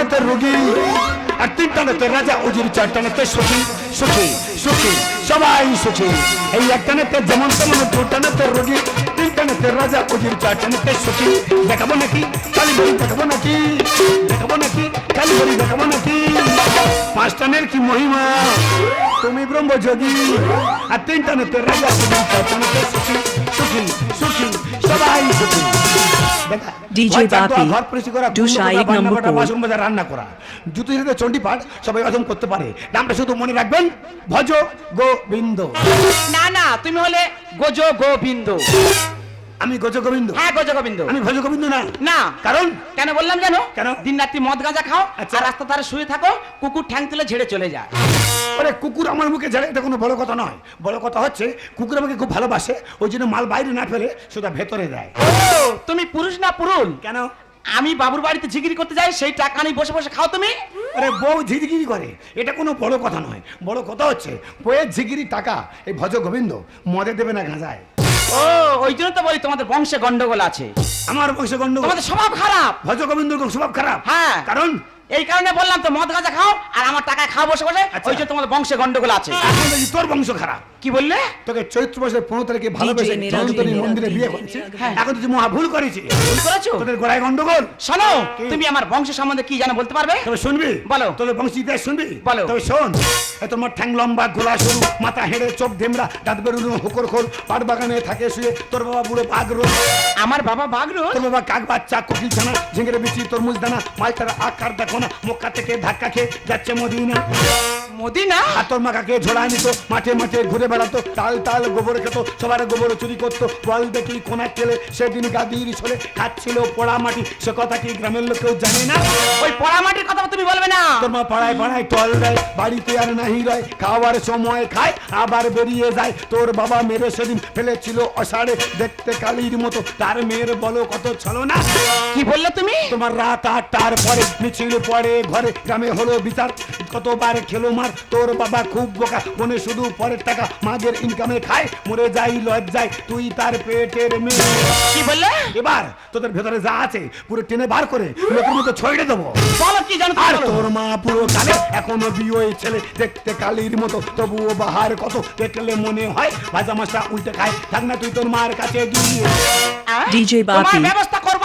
টানেতে রোগী আর তিন টানেতে রাজা, উজির চার টানেতে সুখী। সুখী সুখী, সবাই সুখী। এই এক টানেতে যেমন তেমন দু টানেতে রোগী তিন টানেতে রাজা, উজির চার টানেতে সুখী। দেখাবো নাকি? কালী বলি দেখাবো নাকি? দেখাবো নাকি? কালী বলি দেখাবো নাকি? পাঁচ টানের কি মহিমা? তুমি ব্রহ্মযোগী। আর তিন টানেতে রাজা, উজির চার টানেতে সুখী। সুখী সুখী, সবাই সুখী। ঘর বাপি, ঘর পরিষ্কার করা. বাসন মাজা, রান্না করা। জুতো হিসেবে চণ্ডী পাঠ সবাই হজম করতে পারে। নামটা শুধু মনে রাখবেন ভজ গোবিন্দ। না না তুমি হলে গোজ গোবিন্দ। আমি গজ গোবিন্দ হ্যাঁ গোজ গোবিন্দ আমি ভজ গোবিন্দ না। না। কারণ? কেন বললাম জানো কেন? দিন রাত্রি মদ গাঁজা খাও আচ্ছা। আর রাস্তা ধারে শুয়ে থাকো কুকুর ঠ্যাং তুলে ঝেড়ে চলে যায়। আরে কুকুর আমার মুখে ঝাড়ে এটা কোনো বড় কথা নয়। বড় কথা হচ্ছে কুকুর আমাকে খুব ভালোবাসে ওই জন্য মাল বাইরে না ফেলে সেটা ভেতরে দেয়। তুমি পুরুষ না পুরুল? কেন? আমি বাবুর বাড়িতে ঝিগিরি করতে যাই সেই টাকা নিয়ে বসে বসে খাও তুমি। আরে বউ ঝিরিগিরি করে এটা কোনো বড় কথা নয়। বড় কথা হচ্ছে বইয়ের ঝিগিরি টাকা এই ভজ গোবিন্দ মদে দেবে না গাঁজায়। ও ওই জন্য তো বলি তোমাদের বংশে গন্ডগোল আছে। আমার বংশে গন্ডগোল। তোমাদের স্বভাব খারাপ। ভজ গোবিন্দ স্বভাব খারাপ। হ্যাঁ। কারণ এই কারণে বললাম তো মদ গাঁজা খাও আর আমার টাকা খাও বসে বসে। আচ্ছা। ওই জন্য তোমাদের বংশে গন্ডগোল আছে। তোর বংশ খারাপ। কি বললে? তোকে চৈত্র মাসের পনেরো তারিখে ভালোবেসে নিরাজ, জয়ন্তরী মন্দিরে বিয়ে করেছি। হ্যাঁ। এখন তুই মহা ভুল করেছি ভুল করেছ? তোদের গোড়ায় গন্ডগোল। শোনো তুমি আমার বংশ সম্বন্ধে কি জানো বলতে পারবে? তবে শুনবি? বলো। তোদের বংশ ইতিহাস শুনবি? বলো। তবে শোন তোমার ঠ্যাং লম্বা গোলা সরু মাথা হেঁড়ে চোখ ঢেমরা দাঁত বেরুনো হুকর খোল পাট বাগানে থাকে শুয়ে তোর বাবা বুড়ো বাঘ রোল আমার বাবা বাগরু? তোর বাবা কাক বাচ্চা কোকিল ছানা ঝিঙ্গের বিচি তরমুজ দানা মালতারা আকার দেখো না মক্কা থেকে ধাক্কা খেয়ে যাচ্ছে মদিনা মোদি না আর তোর মা কাকে ঝোড়া নিত? মাঠে মাঠে ঘুরে বেড়াতো তাল তাল গোবর খেত সবার গোবর চুরি করতো। বল দেখি কোনা তেলে সেদিন গাদির ছলে খাচ্ছিল পোড়া মাটি সে কথা কি গ্রামের লোক কেউ জানে না? ওই পড়ামাটির কথা তুমি বলবে না। তোর মা পাড়ায় পাড়ায় টল দেয় বাড়িতে আর নাহি রয়। খাওয়ার সময় খায় আবার বেরিয়ে যায়। তোর বাবা মেরে সেদিন ফেলেছিল অষাঢ়ে। দেখতে কালির মতো তার মেয়ের বলো কত ছলো না কি বললে তুমি? তোমার রাত আটটার পরে মিছিল পরে ঘরে গ্রামে হলো বিচার। কতবার খেলো মার তোর বাবা খুব বোকা। মনে শুধু পরের টাকা মাঝের ইনকামে খায়। মরে যাই লজ্জায়। তুই তার পেটের মেয়ে। কি বললে? এবার তোদের ভেতরে যা আছে পুরো টেনে বার করে লোকের মতো ছড়িয়ে দেবো। বলো কি জানো আর তোর মা পুরো কালে এখনও বিয়ে ছেলে দেখতে কালির মতো। তবুও বাহার কত দেখলে মনে হয়? ভাজা মাছটা উল্টে খায়। থাক না তুই তোর মার কাছে গিয়ে। হ্যাঁ? DJ তোমার ব্যবস্থা করব.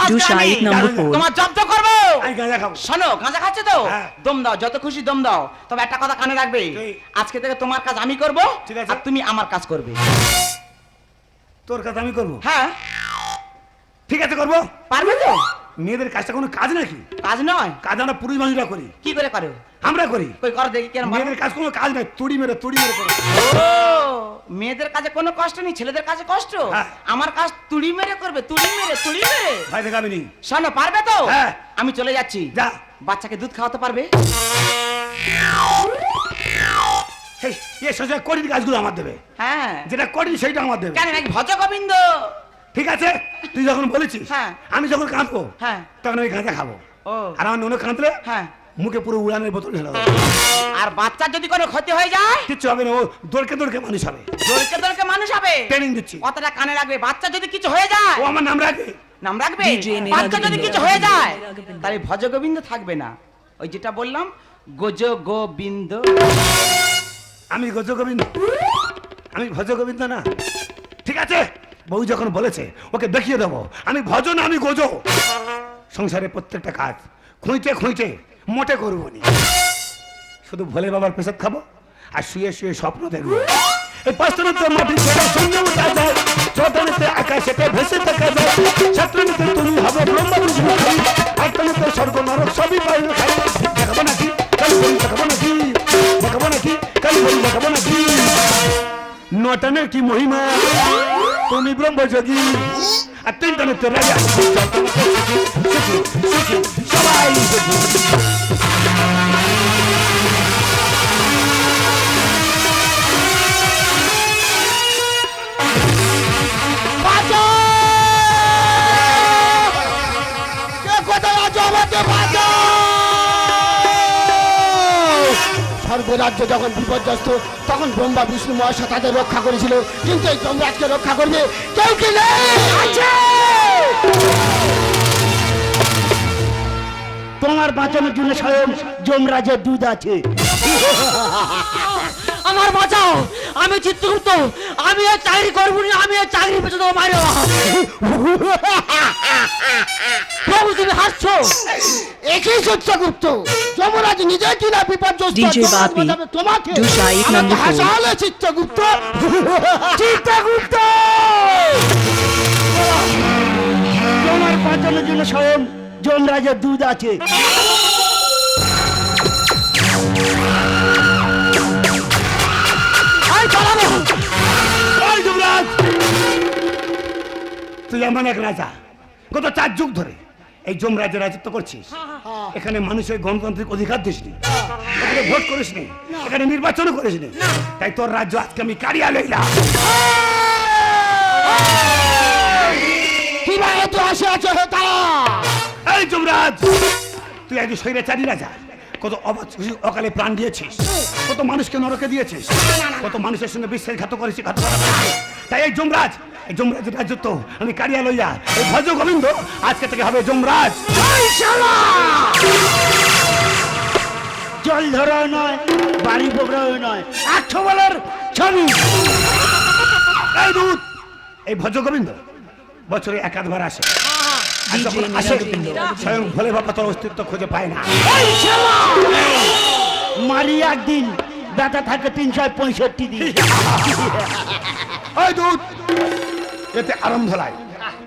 তোমার করব আমি গাঁজা খাব। শোনো গাঁজা খাচ্ছে তো? হ্যাঁ। দম দাও যত খুশি দম দাও। তবে একটা কথা কানে রাখবে। আজকে থেকে তোমার কাজ আমি করব ঠিক আছে। আর তুমি আমার কাজ করবে। তোর আমি করব? হ্যাঁ। ঠিক আছে করব। পারবে তো? মেয়েদের কাজটা কোনো কাজ নাকি? কাজ নয়। কাজ আমরা পুরুষ মানুষরা করি। কি করে করো আমরা করি। কই কর দেখি কেন? মেয়েদের কাজ কোনো কাজ নাই তুড়ি মেরে তুড়ি মেরে করে। মেয়েদের কাজে কোনো কষ্ট নেই ছেলেদের কাজে কষ্ট। হ্যাঁ। আমার কাজ তুড়ি মেরে করবে তুড়ি মেরে তুড়ি মেরে। ভাই দেখাবি নি শোনো পারবে তো? হ্যাঁ। আমি চলে যাচ্ছি। যা। বাচ্চাকে দুধ খাওয়াতে পারবে? হেই, এ সোজা কঠিন কাজগুলো আমার দেবে। হ্যাঁ। যেটা কঠিন সেইটা আমার দেবে। কেন নাকি ভজ গোবিন্দ? ঠিক আছে? তুই যখন বলেছিস হ্যাঁ। আমি যখন কাঁদবো হ্যাঁ। তখন আমি গাঁজা খাব। ও। আর আমার নুনো কাঁদলে? হ্যাঁ। মুখে পুরো উড়ানের বোতল ঢেলে দেবো আর বাচ্চার যদি কোনো ক্ষতি হয়ে যায়? কিচ্ছু হবে না ও দৌড়কে দৌড়কে মানুষ হবে। দড়কে দড়কে মানুষ হবে? ট্রেনিং দিচ্ছি। কথাটা কানে রাখবে। বাচ্চা যদি কিছু হয়ে যায়? ও আমার নাম রাখবে। নাম রাখবে? বাচ্চা যদি কিছু হয়ে যায়? তাহলে ভজ গোবিন্দ থাকবে না। ওই যেটা বললাম গোজ গোবিন্দ। আমি গজ গোবিন্দ। আমি ভজ গোবিন্দ না। ঠিক আছে? বউ যখন বলেছে ওকে দেখিয়ে দেবো। আমি ভজ না আমি গোজ। সংসারে প্রত্যেকটা কাজ। খুঁইতে খুঁইতে মোটে করব নি শুধু ভোলে বাবার পেশাদ খাব আর শুয়ে শুয়ে স্বপ্ন দেখব এই পাঁচটাতে মাটি ছেড়ে সঙ্গে উঠা যায় ছটানেতে আকাশেতে ভেসে থাকা যায় সাতটানেতে তুমি হবে ব্রহ্ম বিষ্ণু খাই আটটানেতে স্বর্গ নরক সবই খাই দেখাবো নাকি কাল বলি দেখাবো নাকি দেখাবো নাকি কাল বলি দেখাবো নাকি নটানের কি মহিমা তুমি ব্রহ্মযোগী আর তিনটানেতে রাজা সবাই সুখী স্বর্গরাজ্য যখন বিপর্যস্ত তখন ব্রহ্মা বিষ্ণু মহাশয় তাদের রক্ষা করেছিল। কিন্তু এই যমরাজকে রক্ষা করবে কেউ কি তোমার বাঁচানোর জন্য স্বয়ং যমরাজের দুধ আছে। আমার বাঁচাও। আমি চিত্রগুপ্ত। আমি আর চাকরি করব না আমি আর চাকরি পেছনে দেবো বাইরে প্রভু তুমি হাসছো? একই সত্যগুপ্ত। যমরাজ নিজে কিনা বিপর্যস্ত। তোমাকে আমাকে. হাসালে চিত্রগুপ্ত। চিত্রগুপ্ত! তোমার বাঁচানোর জন্য স্বয়ং যমরাজের দুধ আছে। তুই এমন এক রাজা। গত চার যুগ ধরে এই যমরাজ্যে রাজত্ব করছিস। এখানে মানুষের গণতান্ত্রিক অধিকার দিসনি। এখানে ভোট করিসনি। এখানে নির্বাচনও করিসনি। তাই তোর রাজ্য আজকে আমি কারিয়া লইলাম। এই যুবরাজ তুই আজ স্বৈরাচারী রাজা। কত অকালে প্রাণ দিয়েছিস। কত মানুষকে নরকে দিয়েছিস। কত মানুষের সঙ্গে বিশ্বাসঘাত করেছিস তাই এই যমরাজ এই যমরাজের রাজত্ব আমি কারিয়া লইয়া এই ভজ গোবিন্দ আজকে থেকে হবে যমরাজ। জল ধরাও নয় বাড়ি পোকরাও নয় একশো বলার ছবি। এই দুধ এই ভজ গোবিন্দ বছরে একাধবার আসে। যখন আসে স্বয়ং ভোলে বাবা তোর অস্তিত্ব খুঁজে পায় না। মারি একদিন ব্যথা থাকে তিনশো পঁয়ষট্টি দিন। ওই দুধ এতে আরাম ধরায়।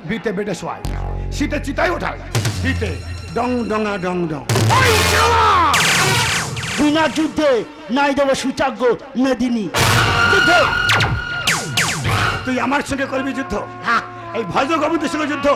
বিতে বেটে শোয়ায়। শীতে চিতায় ওঠায়। শীতে ডং ডঙা ডং ডং। বিনা যুদ্ধে নাই দেব সুচাগ্য নদিনী যুদ্ধ! তুই আমার সঙ্গে করবি যুদ্ধ? হ্যাঁ। এই ভয় গোবিন্দের সঙ্গে যুদ্ধ?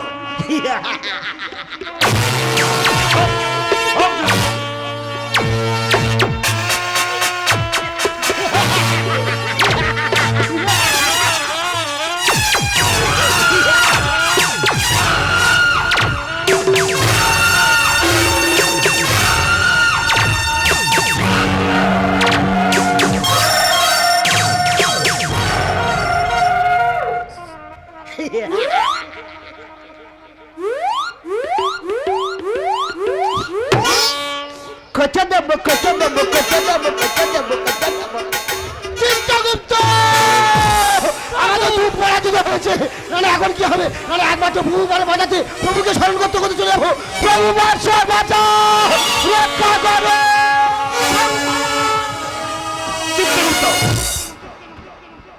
নাহলে প্রভু বলে বাজাতে প্রভুকে স্মরণ করতে করতে চলে যাব। প্রভু বাদশা বাঁচাও রক্ষা করো।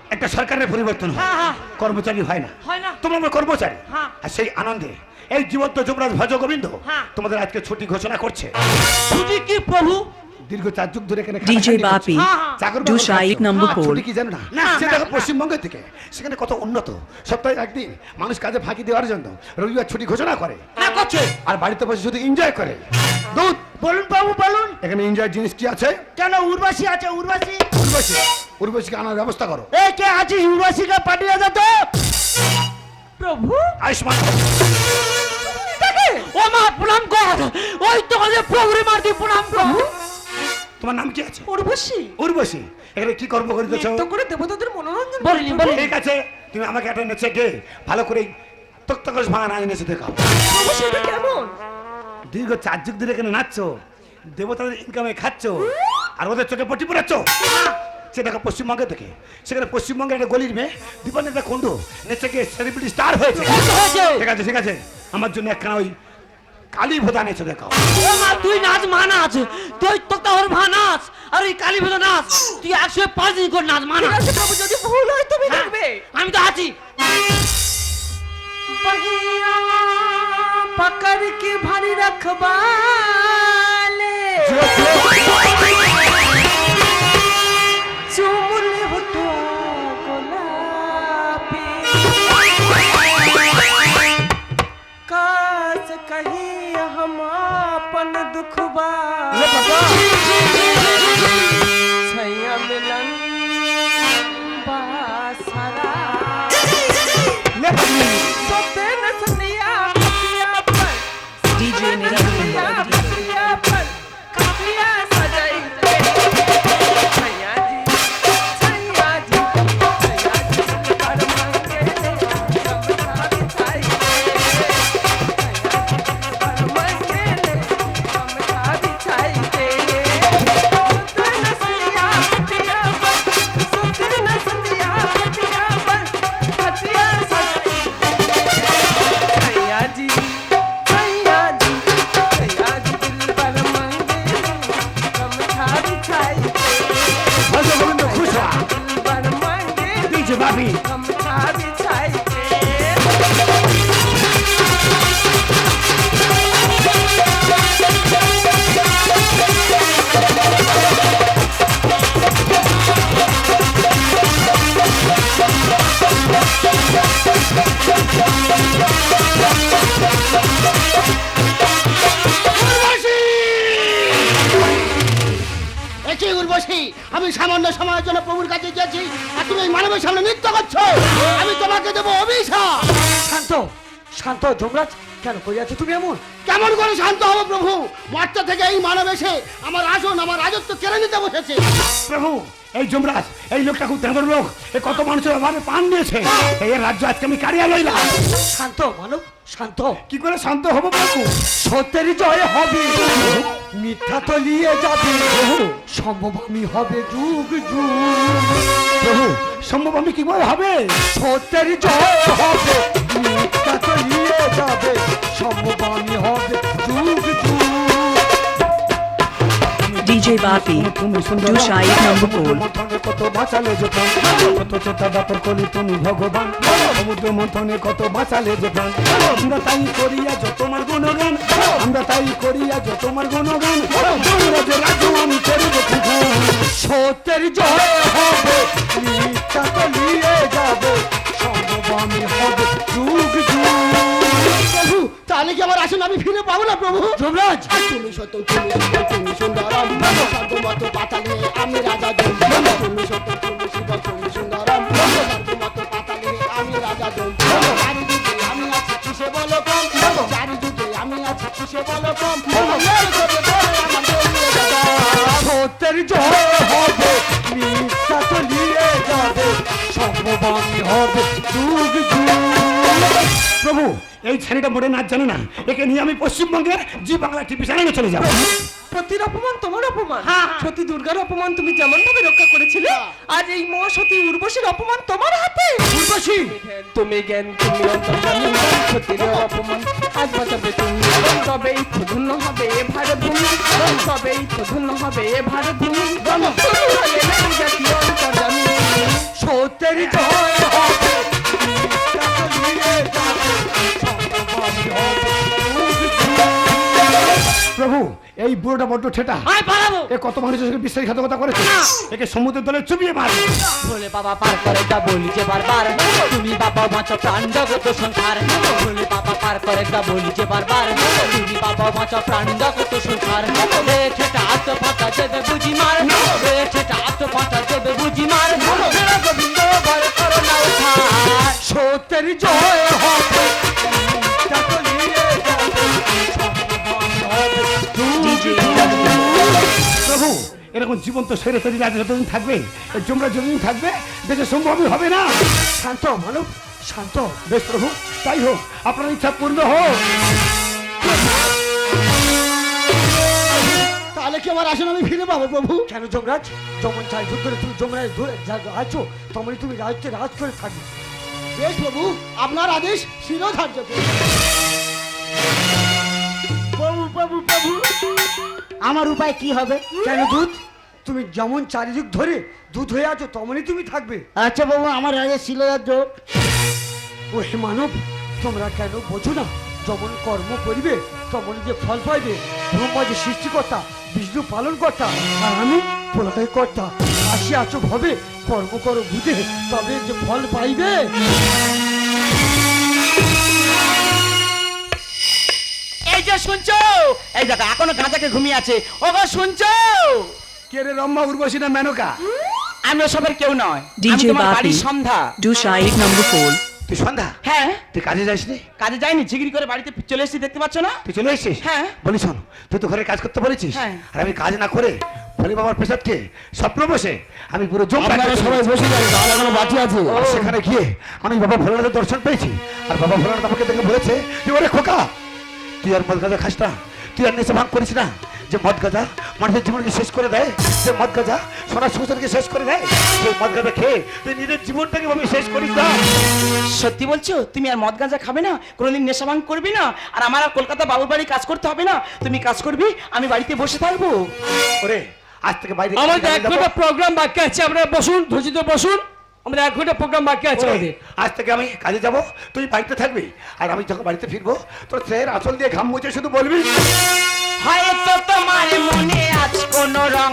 একটা সরকারের পরিবর্তন হয়। হ্যাঁ। কর্মচারী হয় না। তোমরা আমার কর্মচারী। হ্যাঁ। আর সেই আনন্দে এই জীবন্ত যুবরাজ ভজ গোবিন্দ। তোমাদের আজকে ছুটি ঘোষণা করছে। ছুটি কি প্রভু? দীর্ঘ চার যুগ ধরে এখানে করছে। Bapi, হ্যাঁ, হ্যাঁ। four. ছুটি কি জানো না? সেটা দেখো থেকে। সেখানে কত উন্নত। সপ্তাহে একদিন মানুষ কাজে ফাঁকি দেওয়ার জন্য রবিবার ছুটি ঘোষণা করে। না করছে। আর বাড়িতে বসে শুধু এনজয় করে। দুধ বলুন বাবু বলুন। এখানে এনজয় জিনিস কি আছে? কেন উর্বাসী আছে উর্বশী? উর্বশীকে আনার ব্যবস্থা করো। এ কে আছিস পাঠিয়ে দে তো? প্রভু? আয়ুষ্মান। ও মা প্রণাম কর। ওই তো প্রভুরে মারতি প্রণাম প্রভু? তোমার নাম কি আছে? উর্বশী। উর্বশী। এখানে কি কর্ম করিতেছ? নৃত্য করে দেবতাদের মনোরঞ্জন বলিনি বলিনি। ঠিক আছে তুমি আমাকে একটা নেচে গে ভালো করে তক্তকস ভাঙা নাচ নেচে দেখাও। সেটা কেমন? দীর্ঘ চার যুগ ধরে এখানে নাচছো দেবতাদের ইনকামে খাচ্ছ আর ওদের চোখে পটি পড়াচ্ছ। সে দেখো পশ্চিমবঙ্গে থেকে সেখানে পশ্চিমবঙ্গের একটা গলির মেয়ে দীপানের একটা খন্ড নেচে গিয়ে সেলিব্রিটি স্টার হয়েছে হয়েছে। ঠিক আছে ঠিক আছে। আমার জন্য একখানা ওই কালী ভোদা নেচে দেখাও ও মা তুই নাচ মা নাচ তুই তোকে ওর মা নাচ আর ওই কালী পুজো নাচ তুই একশো পাঁচ দিন করে নাচ মা নাচ প্রভু যদি ভুল হয় তুমি দেখবে আমি তো আছি पकड़ के भारी रखवाले দুঃখ বা শান্ত যমরাজ। কেন করে যাচ্ছে তুমি এমন? কেমন করে শান্ত হব প্রভু? মর্ত থেকে এই মানব এসে আমার আসন আমার রাজত্ব কেড়ে নিতে বসেছে। প্রভু এই যমরাজ এই লোকটা খুব তেমন লোক। এ কত মানুষের অভাবে পান দিয়েছে। এই রাজ্য আজকে আমি কারিয়া লইলাম। শান্ত মানব শান্ত। কি করে শান্ত হব প্রভু সত্যের জয় হবে। মিথ্যা তলিয়ে যাবে। সম্ভব আমি হবে যুগ যুগ। প্রভু সম্ভব আমি কীভাবে হবে? সত্যের জয় হবে। মিথ্যা তো নিয়ে যাবে। সম্ভব আমি হবে যুগ যুগ। DJ Bapi, four. মন্থনে কত বাঁচালে যে কত চেতা দাপর করি তুমি ভগবান সমুদ্র মন্থনে কত বাঁচালে যে আমরা তাই করিয়া যত তোমার গুণগান আমরা তাই করিয়া যত তোমার গুণগান আমি করিব সত্যের জয় হবে মিথ্যা তলিয়ে যাবে সম্ভব আমি হবে তাহলে কি আমার আসন? আমি ফিরে পাবো না প্রভু? যমরাজ! তুমি সত্য তুমি তুমি সুন্দর। পাতালে আমি রাজা ছেলেটা মোটে নাচ জানে না। একে নিয়ে আমি পশ্চিমবঙ্গের জি বাংলা টিভি চ্যানেলে চলে যাব। সতীর অপমান তোমার অপমান। সতী দুর্গার অপমান তুমি যেমন ভাবে রক্ষা করেছিলে আজ এই মা সতী উর্বশীর অপমান তোমার হাতে। উর্বশী? তুমি জ্ঞান তুমি সতীর অপমান। আজ বাঁচাবে তুমি তবেই ধন্য হবে এ ভারত ভূমি তবেই ধন্য হবে এ ভারত ভূমি সত্যের জয় হবে। প্রভু এই বুড়োটা বড্ড ঠেটা। আয় পালাবো। এ কত মানুষের সঙ্গে বিশ্বাসঘাতকতা করেছে? একে সমুদ্রের দলে চুপিয়ে মারবে বলে বাবা পার করে তা বলি যে বারবার। তুমি বাবা বাঁচা প্রাণ জগত সংসার। বলে বাবা পার করে তা বলি যে বারবার। তুমি বাবা বাঁচা প্রাণ জগত সংসার। রে ঠেটা আত্ম ফাটা দেবে বুঝি মার। রে ঠেটা আত্ম ফাটা দেবে বুঝি মার। গোবিন্দ ভর করো না সত্যের জয় হবে। প্রভু এরকম জীবন্ত শরীরে তৈরি রাজ যতদিন থাকবে জমরা যতদিন থাকবে দেশে সম্ভবই হবে না। শান্ত মানব শান্ত। বেশ প্রভু তাই হোক আপনার ইচ্ছা পূর্ণ হোক। তাহলে কি আমার আসন আমি ফিরে পাবো প্রভু? কেন যমরাজ? যেমন চাই যুদ্ধ তুমি যমরাজ ধরে যা আছো তেমনই তুমি রাজ্যে রাজ করে থাকবে। বেশ প্রভু আপনার আদেশ শিরোধার্য। প্রভু প্রভু। আমার উপায় কি হবে? কেন দুধ তুমি যেমন চারিদিক ধরে দুধ হয়ে আছো তেমনই তুমি থাকবে। আচ্ছা বাবু আমার আগে শিরোধার্য ও হে মানব তোমরা কেন বোঝো না? যেমন কর্ম করিবে তেমন যে ফল পাইবে। ব্রহ্মা যে সৃষ্টিকর্তা বিষ্ণু পালন কর্তা আর আমি প্রলয় কর্তা আসি আছো ভাবে কর্ম করো বুঝে তবে যে ফল পাইবে। যে শুনছো? এই দেখো এখনও গাঁজাকে ঘুমিয়ে আছে। ও গো শুনছো? কে রে রম্মা উর্বশী না মেনকা? আমি ওসবের কেউ নয়। আমি DJ তোমার Bapi. বাড়ির সন্ধ্যা। Dushai number four. তুই সন্ধ্যা? হ্যাঁ। তুই কাজে যাসনি? কাজে যাইনি করে বাড়িতে চলে এসেছি দেখতে পাচ্ছ না? তুই চলে এসেছিস? হ্যাঁ। বলি শোন তুই তো ঘরে কাজ করতে বলেছিস। হ্যাঁ। আর আমি কাজ না করে বলি বাবার পেশাদকে স্বপ্ন বসে আমি পুরো জম বসে যাবে কোনো বাকি আছে। সেখানে গিয়ে আমি বাবা ভোলানাথের দর্শন পেয়েছি। আর বাবা ভোলানাথ আমাকে দেখে বলেছে যে ওরে খোকা তুই আর মদ গাঁজা খাস না তুই আর নেশা ভাগ করিস না। যে মদ গাঁজা মানুষের জীবনকে শেষ করে দেয় যে মদ গাঁজা সোনার সংসারকে শেষ করে দেয় সেই মদ গাঁজা খেয়ে তুই নিজের জীবনটাকে ভাবে শেষ করিস না। সত্যি বলছো? তুমি আর মদ গাঁজা খাবে না? কোনোদিন নেশা ভাঙ করবে না? আর আমার আর কলকাতা বাবুর বাড়ি কাজ করতে হবে না? তুমি কাজ করবি আমি বাড়িতে বসে থাকব। ওরে আজ থেকে বাইরে আমাদের এক ঘণ্টা প্রোগ্রাম বাকি আছে আপনারা বসুন ধৈর্য বসুন। আমাদের এক ঘণ্টা প্রোগ্রাম বাকি আছে আমাদের। আজ থেকে আমি কাজে যাব তুই বাড়িতে থাকবি আর আমি যখন বাড়িতে ফিরবো তোর স্যার আঁচল দিয়ে ঘাম মুছে শুধু বলবি। হয়তো তোমার মনে আজ কোন রং।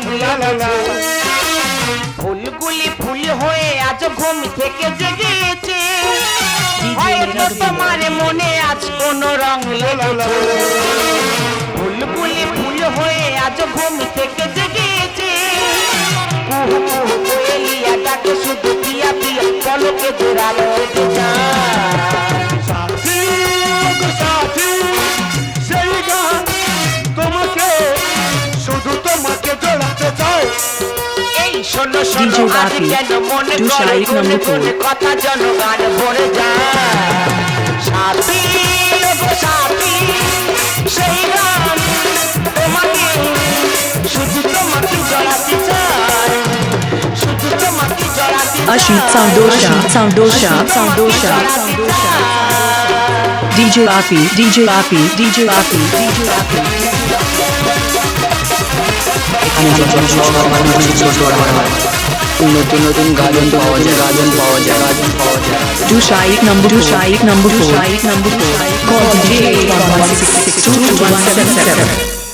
ফুলগুলি ফুল হয়ে আজ ঘুম থেকে জেগেছে। হয়তো তোমার মনে আজ কোন রং। ফুলগুলি ফুল হয়ে আজ ঘুম থেকে জেগেছে। লাগে শুধু পিয়া পিয়া পলকে জোড়ালো এই শোনো শোনো কথা জনগান ভরে সাথী সেই Ashit চায়। Sandosha, Sandosha, Sandosha, DJ Bapi, DJ Bapi, DJ Bapi, DJ Bapi. নতুন নতুন গাজন পাওয়া যায় গাজন পাওয়া যায় গাজন পাওয়া যায় Do Shaik number two, Shaik number four, Shaik number four. Call DJ 1166 2177.